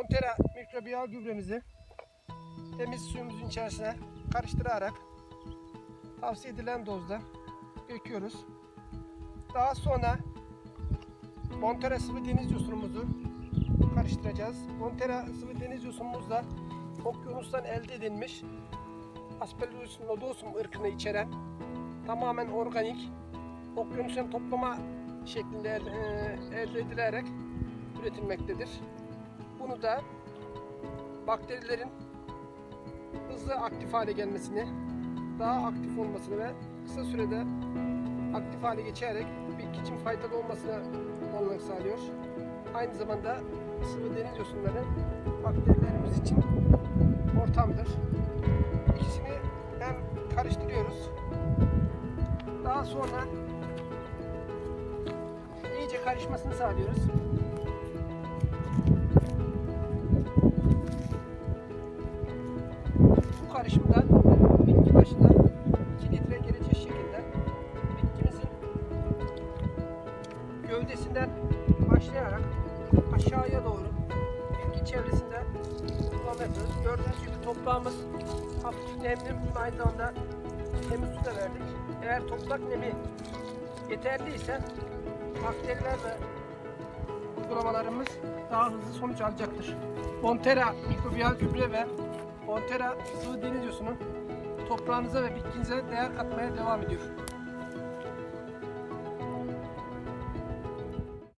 Montera mikrobiyal gübremizi temiz suyumuzun içerisine karıştırarak tavsiye edilen dozda döküyoruz. Daha sonra Montera sıvı deniz yosunumuzu karıştıracağız. Montera sıvı deniz yosunumuz da okyanustan elde edilmiş Aspergillus nodosum ırkını içeren tamamen organik okyanusun toplama şeklinde el- e, elde edilerek üretilmektedir. Bunu da bakterilerin hızlı aktif hale gelmesini, daha aktif olmasını ve kısa sürede aktif hale geçerek bitki için faydalı olmasına olanak sağlıyor. Aynı zamanda sıvı deniz yosunları bakterilerimiz için ortamdır. İkisini hem karıştırıyoruz. Daha sonra iyice karışmasını sağlıyoruz. Karışımdan bitki başına 2 litre gelecek şekilde bitkimizin gövdesinden başlayarak aşağıya doğru bitki çevresinde kullanma yapıyoruz. Gördüğünüz gibi toprağımız hafif nemli, aynı zamanda temiz su da verdik. Eğer toprak nemi yeterliyse bakteriler ve uygulamalarımız daha hızlı sonuç alacaktır. Montera mikrobiyal gübre ve Montera sıvı deniz yosunu toprağınıza ve bitkinize değer katmaya devam ediyor.